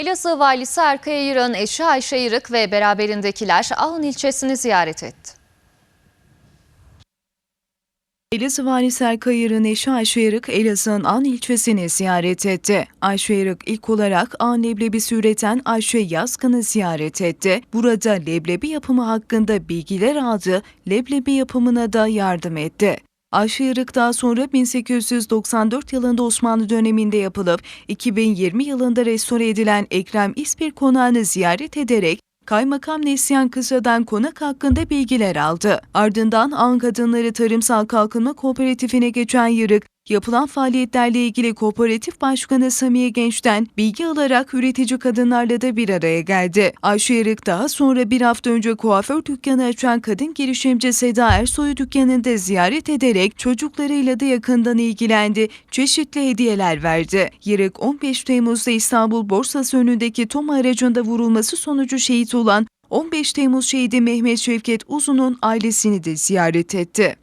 Elazığ Valisi Erkay Yırık'ın eşi Ayşe Yırık ve beraberindekiler Ağın ilçesini ziyaret etti. Elazığ Valisi Erkay Yarık'ın eşi Ayşe Yarık, Elazığ'ın An ilçesini ziyaret etti. Ayşe Yarık ilk olarak An leblebisi üreten Ayşe Yazkan'ı ziyaret etti. Burada leblebi yapımı hakkında bilgiler aldı, leblebi yapımına da yardım etti. Ayşe Yarık daha sonra 1894 yılında Osmanlı döneminde yapılıp 2020 yılında restore edilen Ekrem İspir Konağı'nı ziyaret ederek Kaymakam Neslihan Kısa'dan konak hakkında bilgiler aldı. Ardından An Kadınları Tarımsal Kalkınma Kooperatifine geçen Yırık, yapılan faaliyetlerle ilgili kooperatif başkanı Samiye Genç'ten bilgi alarak üretici kadınlarla da bir araya geldi. Ayşe Yırık daha sonra bir hafta önce kuaför dükkanı açan kadın girişimci Seda Ersoy'u dükkanında ziyaret ederek çocuklarıyla da yakından ilgilendi, çeşitli hediyeler verdi. Yırık 15 Temmuz'da İstanbul Borsası önündeki TOM aracında vurulması sonucu şehit olan 15 Temmuz şehidi Mehmet Şevket Uzun'un ailesini de ziyaret etti.